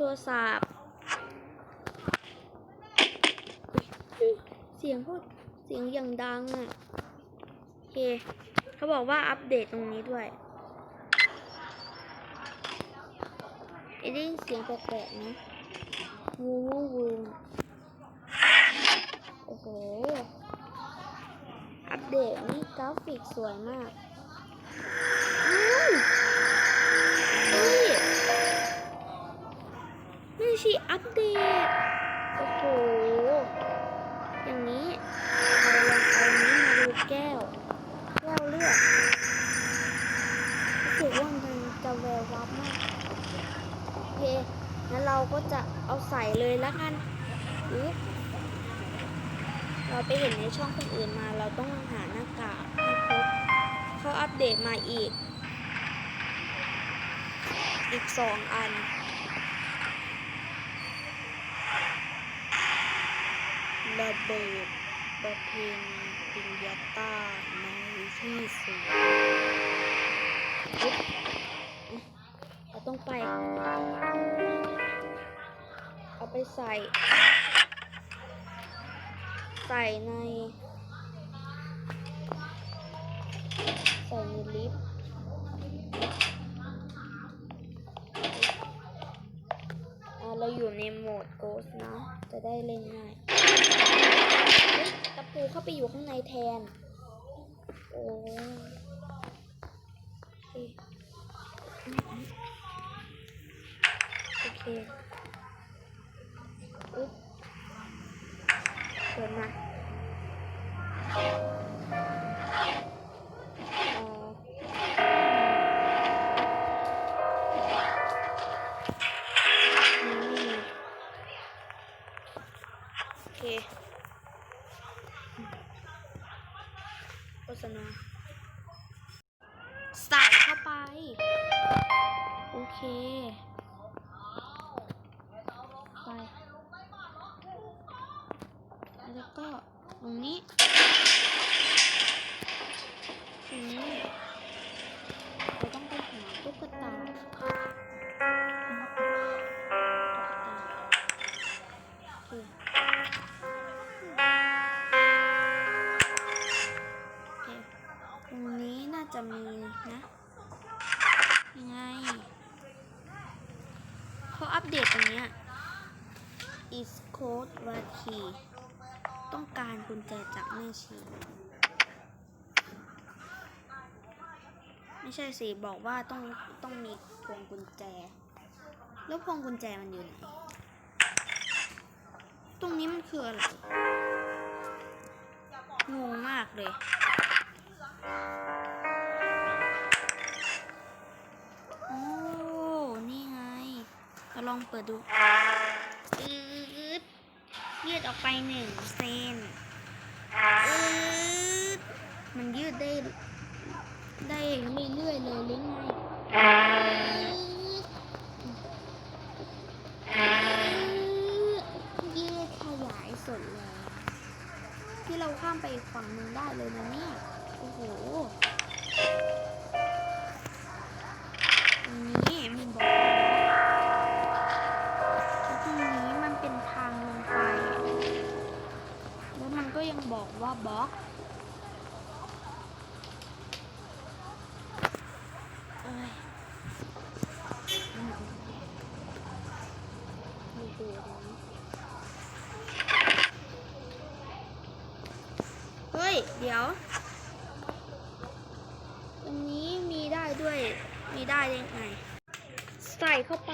ทรศัพท์เสียงพูดเสียงอย่างดังอะโอเคเขาบอกว่าอัปเดตตรงนี้ด้วยไอ้ได้ยินเสียงแปลกๆนะวูวูวูโอ้โห อัปเดตนี่กราฟิกสวยมาก ชีอัปเดต โอ้โห อย่างนี้เราลองเอานี้มาดูแก้ว แก้วเลือดรู้สึกว่ามันจะแวววับมาก โอเค งั้นเราก็จะเอาใส่เลยละกันอึ๊บเราไปเห็นในช่องคนอื่นมา เราต้องหาหน้ากากให้ครบเขาอัปเดตมาอีก อีกสองอัน ระเบิดประเพณีปิญญาต้าในที่สุดยึดเราต้องไป เอาไปใส่ ใส่ใน สนะจะได้เล่นง่ายตะปูเข้าไปอยู่ข้างในแทน โอ้โอเคโอเคอุ๊บเปิดมา โอเคโฆษณาใส่เข้าไป โอเค ไป แล้วก็ตรงนี้ตรงนี้ จะมีนะ ยังไงเขาอัปเดตตรงเนี้ย is code w a t y ต้องการกุญแจจากแม่ชี ไม่ใช่สิ บอกว่าต้องต้องมีพวงกุญแจ แล้วพวงกุญแจมันอยู่ไหน ตรงนี้มันคืออะไร งงมากเลย เปิดดูอืดยืดออกไปหนึ่งเซนอืดมันยืดได้ ได้ไม่เรื่อยเลยหรือไงอืดยืดขยายสุดเลยที่เราข้ามไปฝั่งนึงได้เลยนะเนี่ย โอ้โห เฮ้ย เดี๋ยวตรงนี้มีได้ด้วย มีได้ยังไง ใส่เข้าไป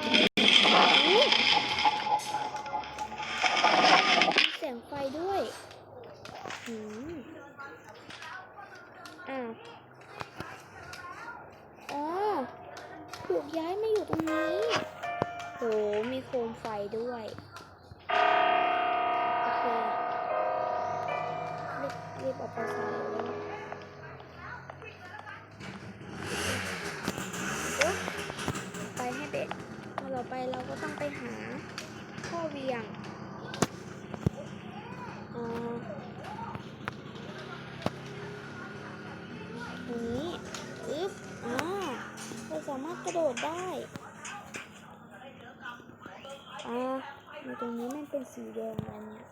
อุ๊ยมีแสงไฟด้วย อ้าวอ๋อถูกย้ายมาอยู่ตรงนี้ โห มีโคมไฟด้วยโอเครีบรีบเออกไปใส่เลยโอ๊ยไปให้เบ็ดพอเราไปเราก็ต้องไปหาข้อเหวียงอ๋อตรง นี้อึ๊บอ๋อเราสามารถกระโดดได้ อ่าตรงนี้มันเป็นสีแดงแล้วเนี่ย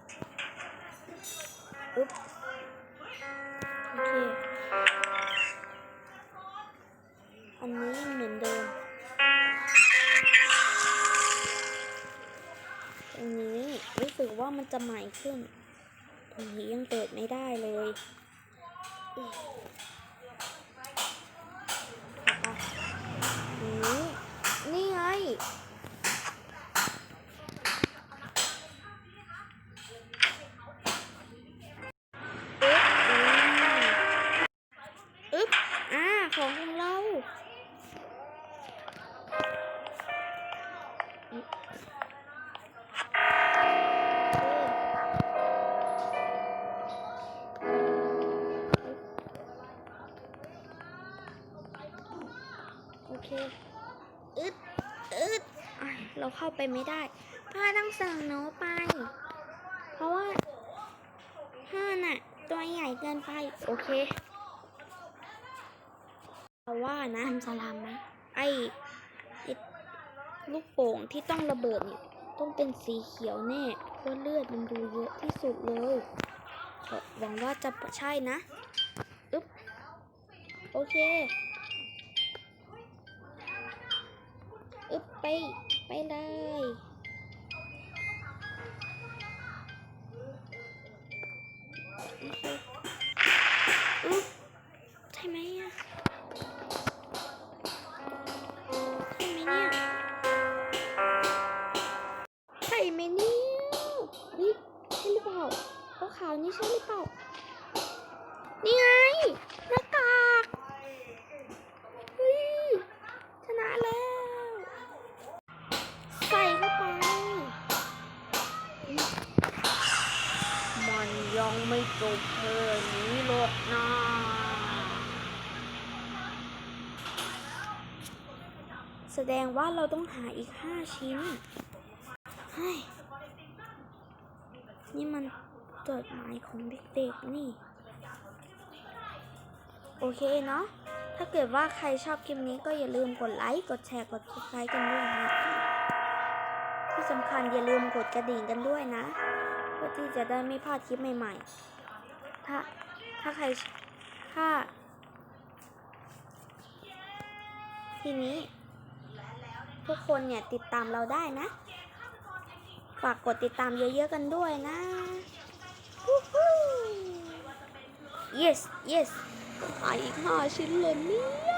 อุ๊บโอเค อันนี้เหมือนเดิมตรงนี้รู้สึกว่ามันจะใหม่ขึ้น ตรงนี้ยังเปิดไม่ได้เลยอุ๊ยเอาไปนี่นี่ไง อึ๊บอืมอึ๊บ อ่า ของของเราโอเค อึดอึดเราเข้าไปไม่ได้พ่อต้องสั่งโน้ไป เพราะว่าห้าน่ะ ตัวใหญ่เกินไป โอเค เราว่านะทำสลามนะไอ้ลูกโป่งที่ต้องระเบิดเนี่ยต้องเป็นสีเขียวแน่เพราะเลือดมันดูเยอะที่สุดเลยหวังว่าจะใช่นะอึ๊บโอเคอึ๊บไป ไปเลยอึ๊บ ไม่จบแค่นี้หรอกนะแสดงว่าเราต้องหาอีกห้าชิ้นเฮ้ยนี่มันจดหมายของเด็กๆนี่ โอเคเนาะถ้าเกิดว่าใครชอบคลิปนี้ก็อย่าลืมกดไลค์ กดแชร์ กด subscribe กันด้วยนะ ที่สำคัญอย่าลืมกดกระดิ่งกันด้วยนะ เพื่อที่จะได้ไม่พลาดคลิปใหม่ๆ ถ้าถ้าใครถ้า ทีนี้ ทุกคนเนี่ยติดตามเราได้นะ ฝากกดติดตามเยอะๆกันด้วยนะ yes yes หาอีกห้าชิ้นเลยเนี่ย